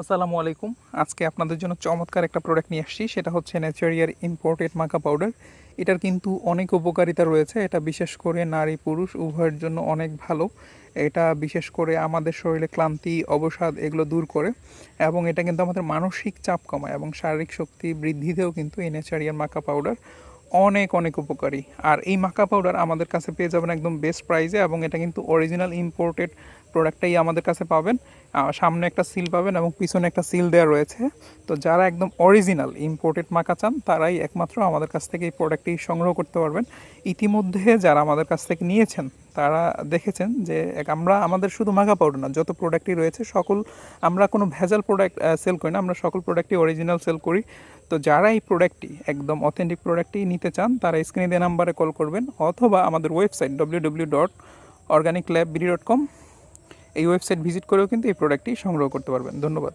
আসসালামু আলাইকুম। আজকে আপনাদের জন্য চমৎকার একটা প্রোডাক্ট নিয়ে আসছি, সেটা হচ্ছে ন্যাচারিয়ার ইম্পোর্টেড মাকা পাউডার এটার কিন্তু অনেক উপকারিতা রয়েছে, এটা বিশেষ করে নারী পুরুষ উভয়ের জন্য অনেক ভালো। এটা বিশেষ করে আমাদের শরীরে ক্লান্তি, অবসাদ এগুলো দূর করে এবং এটা কিন্তু আমাদের মানসিক চাপ কমায় এবং শারীরিক শক্তি বৃদ্ধিতেও কিন্তু এই ন্যাচারিয়ার মাকা পাউডার অনেক অনেক উপকারী। আর এই মাকা পাউডার আমাদের কাছে পেয়ে যাবেন একদম বেস্ট প্রাইসে এবং এটা কিন্তু অরিজিনাল ইম্পোর্টেড প্রোডাক্টটাই আমাদের কাছে পাবেন। সামনে একটা সিল পাবেন এবং পিছনে একটা সিল দেওয়া রয়েছে। তো যারা একদম অরিজিনাল ইম্পোর্টেড মাকা চান, তারাই একমাত্র আমাদের কাছ থেকে এই প্রোডাক্টটি সংগ্রহ করতে পারবেন। ইতিমধ্যে যারা আমাদের কাছ থেকে নিয়েছেন, তারা দেখেছেন যে আমরা, আমাদের শুধু মাখা পাউডার না, যত প্রোডাক্টই রয়েছে, সকল, আমরা কোনো ভেজাল প্রোডাক্ট সেল করি না, আমরা সকল প্রোডাক্টই অরিজিনাল সেল করি। তো যারা এই প্রোডাক্টটি একদম অথেন্টিক প্রোডাক্টটি নিতে চান, তারা স্ক্রিনে দেওয়া নাম্বারে কল করবেন অথবা আমাদের website W W dot organic lab BD dot com এই ওয়েবসাইট ভিজিট করেও কিন্তু এই প্রোডাক্টটি সংগ্রহ করতে পারবেন। ধন্যবাদ।